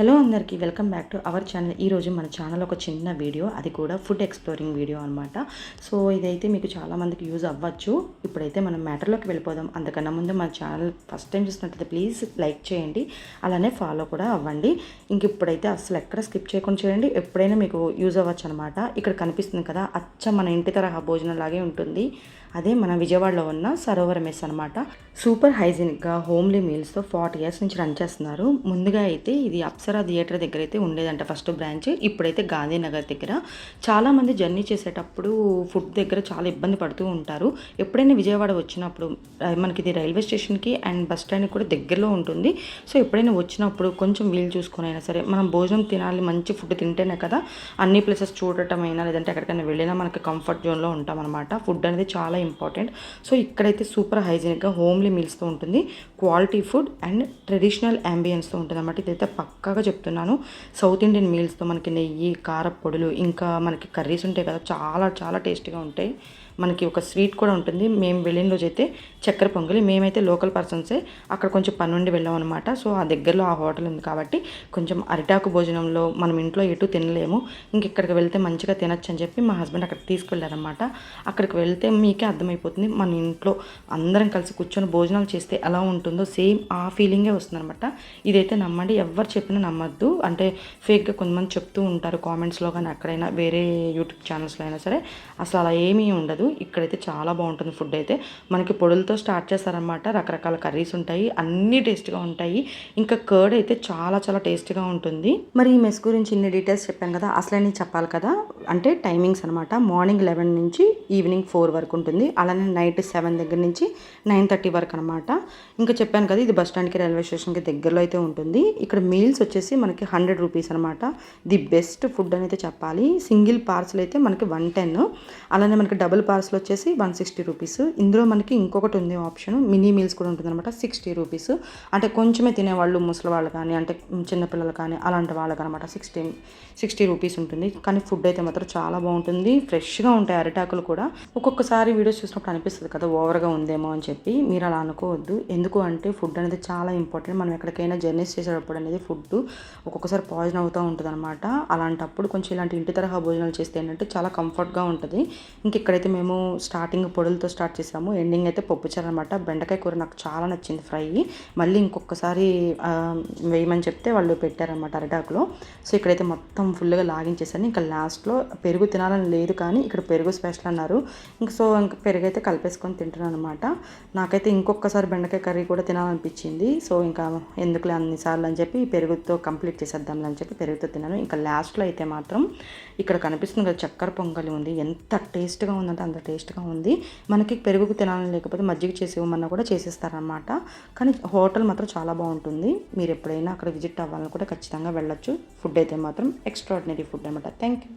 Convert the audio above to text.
Hello అందరికీ welcome back to our channel. ఈరోజు మన ఛానల్ ఒక చిన్న వీడియో అది కూడా ఫుడ్ ఎక్స్ప్లోరింగ్ వీడియో అనమాట సో ఇదైతే మీకు చాలామందికి యూజ్ అవ్వచ్చు. ఇప్పుడైతే మనం మ్యాటర్లోకి వెళ్ళిపోదాం. అంతకన్నా ముందు మన ఛానల్ ఫస్ట్ టైం చూసినట్లయితే ప్లీజ్ లైక్ చేయండి. అలానే ఫాలో కూడా అవ్వండి. ఇంక ఇప్పుడైతే అసలు ఎక్కడ స్కిప్ చేయకుండా చేయండి ఎప్పుడైనా మీకు యూజ్ అవ్వచ్చు అనమాట ఇక్కడ కనిపిస్తుంది కదా అచ్చ మన ఇంటి తరహా భోజనం లాగే ఉంటుంది. అదే మన విజయవాడలో ఉన్న సరోవర మెస్ అనమాట సూపర్ హైజీనిక్గా హోమ్లీ మీల్స్తో ఫార్టీ ఇయర్స్ నుంచి రన్ చేస్తున్నారు. ముందుగా అయితే ఇది అప్సరా థియేటర్ దగ్గర అయితే ఉండేదంట ఫస్ట్ బ్రాంచ్ ఇప్పుడైతే గాంధీనగర్ దగ్గర. చాలామంది జర్నీ చేసేటప్పుడు ఫుడ్ దగ్గర చాలా ఇబ్బంది పడుతూ ఉంటారు. ఎప్పుడైనా విజయవాడ వచ్చినప్పుడు మనకి ఇది రైల్వే స్టేషన్కి అండ్ బస్ స్టాండ్కి కూడా దగ్గరలో ఉంటుంది. సో ఎప్పుడైనా వచ్చినప్పుడు కొంచెం వీలు చూసుకొని అయినా సరే మనం భోజనం తినాలి మంచి ఫుడ్ తింటేనే కదా అన్ని ప్లేసెస్ చూడటం అయినా లేదంటే ఎక్కడికైనా వెళ్ళినా మనకి కంఫర్ట్ జోన్లో ఉంటాం అనమాట ఫుడ్ అనేది చాలా ఇంపార్టెంట్. సో ఇక్కడైతే సూపర్ హైజీనిక్గా హోమ్లీ మీల్స్తో ఉంటుంది. క్వాలిటీ ఫుడ్ అండ్ ట్రెడిషనల్ అంబియన్స్తో ఉంటుంది అనమాట ఇదైతే పక్కాగా చెప్తున్నాను. సౌత్ ఇండియన్ మీల్స్తో మనకి నెయ్యి కారపొడులు ఇంకా మనకి కర్రీస్ ఉంటాయి కదా చాలా చాలా టేస్టీగా ఉంటాయి. మనకి ఒక స్వీట్ కూడా ఉంటుంది. మేము వెళ్ళిన రోజు అయితే చక్కెర పొంగలి మేమైతే లోకల్ పర్సన్సే అక్కడ కొంచెం పని నుండి వెళ్ళాం అనమాట సో ఆ దగ్గరలో ఆ హోటల్ ఉంది కాబట్టి కొంచెం అరిటాకు భోజనంలో మనం ఇంట్లో ఎటు తినలేము. ఇంక ఇక్కడికి వెళ్తే మంచిగా తినచ్చు అని చెప్పి మా హస్బెండ్ అక్కడ తీసుకెళ్ళారనమాట అక్కడికి వెళ్తే మీకే అర్థమైపోతుంది. మన ఇంట్లో అందరం కలిసి కూర్చొని భోజనాలు చేస్తే ఎలా ఉంటుందో సేమ్ ఆ ఫీలింగే వస్తుందన్నమాట. ఇదైతే నమ్మండి. ఎవరు చెప్పినా నమ్మద్దు. అంటే ఫేక్గా కొంతమంది చెప్తూ ఉంటారు కామెంట్స్లో కానీ అక్కడైనా వేరే యూట్యూబ్ ఛానల్స్లో అయినా సరే. అసలు అలా ఏమీ ఉండదు. ఇక్కడైతే చాలా బాగుంటుంది ఫుడ్ అయితే. మనకి పొడులతో స్టార్ట్ చేస్తారనమాట రకరకాల కర్రీస్ ఉంటాయి. అన్నీ టేస్ట్గా ఉంటాయి. ఇంకా కర్డ్ అయితే చాలా చాలా టేస్ట్గా ఉంటుంది. మరి ఈ మెస్ గురించి ఇన్ని డీటెయిల్స్ చెప్పాను కదా అసలే చెప్పాలి కదా? అంటే టైమింగ్స్ అనమాట మార్నింగ్ లెవెన్ నుంచి ఈవినింగ్ ఫోర్ వరకు ఉంటుంది. అలానే నైట్ సెవెన్ దగ్గర నుంచి నైన్ థర్టీ వరకు అనమాట ఇంకా చెప్పాను కదా ఇది బస్ స్టాండ్కి రైల్వే స్టేషన్కి దగ్గరలో అయితే ఉంటుంది. ఇక్కడ మీల్స్ వచ్చేసి మనకి హండ్రెడ్ రూపీస్ అనమాట ది బెస్ట్ ఫుడ్ అని అయితే చెప్పాలి. సింగిల్ పార్సల్ అయితే మనకి వన్ టెన్ అలానే మనకి డబుల్ పార్సల్ వచ్చేసి వన్ సిక్స్టీ రూపీస్. ఇందులో మనకి ఇంకొకటి ఉంది ఆప్షన్. మినీ మీల్స్ కూడా ఉంటుందన్నమాట సిక్స్టీ రూపీస్. అంటే కొంచెమే తినేవాళ్ళు ముసలి వాళ్ళు కానీ అంటే చిన్నపిల్లలు కానీ అలాంటి వాళ్ళకి అనమాట సిక్స్టీ సిక్స్టీ రూపీస్ ఉంటుంది. కానీ ఫుడ్ అయితే మాత్రం చాలా బాగుంటుంది. ఫ్రెష్గా ఉంటాయి అరిటాకులు కూడా. ఒక్కొక్కసారి వీడియోస్ చూసినప్పుడు అనిపిస్తుంది కదా ఓవర్గా ఉందేమో అని చెప్పి. మీరు అలా అనుకోవద్దు. ఎందుకు అంటే ఫుడ్ అనేది చాలా ఇంపార్టెంట్. మనం ఎక్కడికైనా జర్నీస్ చేసేటప్పుడు అనేది ఫుడ్ ఒక్కొక్కసారి పాయిజన్ అవుతూ ఉంటుంది అనమాట అలాంటప్పుడు కొంచెం ఇలాంటి ఇంటి తరహా భోజనాలు చేస్తే ఏంటంటే చాలా కంఫర్ట్గా ఉంటుంది. ఇంక ఇక్కడైతే మేము మేము స్టార్టింగ్ పొడులతో స్టార్ట్ చేసాము. ఎండింగ్ అయితే పప్పుచారు అనమాట బెండకాయ కూర నాకు చాలా నచ్చింది ఫ్రై. మళ్ళీ ఇంకొకసారి వేయమని చెప్తే వాళ్ళు పెట్టారనమాట అరిటాకులో. సో ఇక్కడైతే మొత్తం ఫుల్గా లాగించేసాను. ఇంకా లాస్ట్లో పెరుగు తినాలని లేదు కానీ ఇక్కడ పెరుగు స్పెషల్ అన్నారు. ఇంక సో ఇంకా పెరుగు అయితే కలిపేసుకొని తింటున్నాను అనమాట నాకైతే ఇంకొకసారి బెండకాయ కర్రీ కూడా తినాలనిపించింది. సో ఇంకా ఎందుకులే అన్నిసార్లు అని చెప్పి పెరుగుతో కంప్లీట్ చేసేద్దాంలే అని చెప్పి పెరుగుతో తిన్నాను. ఇంకా లాస్ట్లో అయితే మాత్రం ఇక్కడ కనిపిస్తుంది కదా చక్కెర పొంగలి ఉంది. ఎంత టేస్ట్గా ఉందంటే అంత టేస్ట్గా ఉంది. మనకి పెరుగుకు తినాలని లేకపోతే మజ్జిగ చేసి ఇవ్వమన్నా కూడా చేసేస్తారనమాట కానీ హోటల్ మాత్రం చాలా బాగుంటుంది. మీరు ఎప్పుడైనా అక్కడ విజిట్ అవ్వాలని కూడా ఖచ్చితంగా వెళ్ళొచ్చు. ఫుడ్ అయితే మాత్రం ఎక్స్ట్రాడినరీ ఫుడ్ అనమాట థ్యాంక్ యూ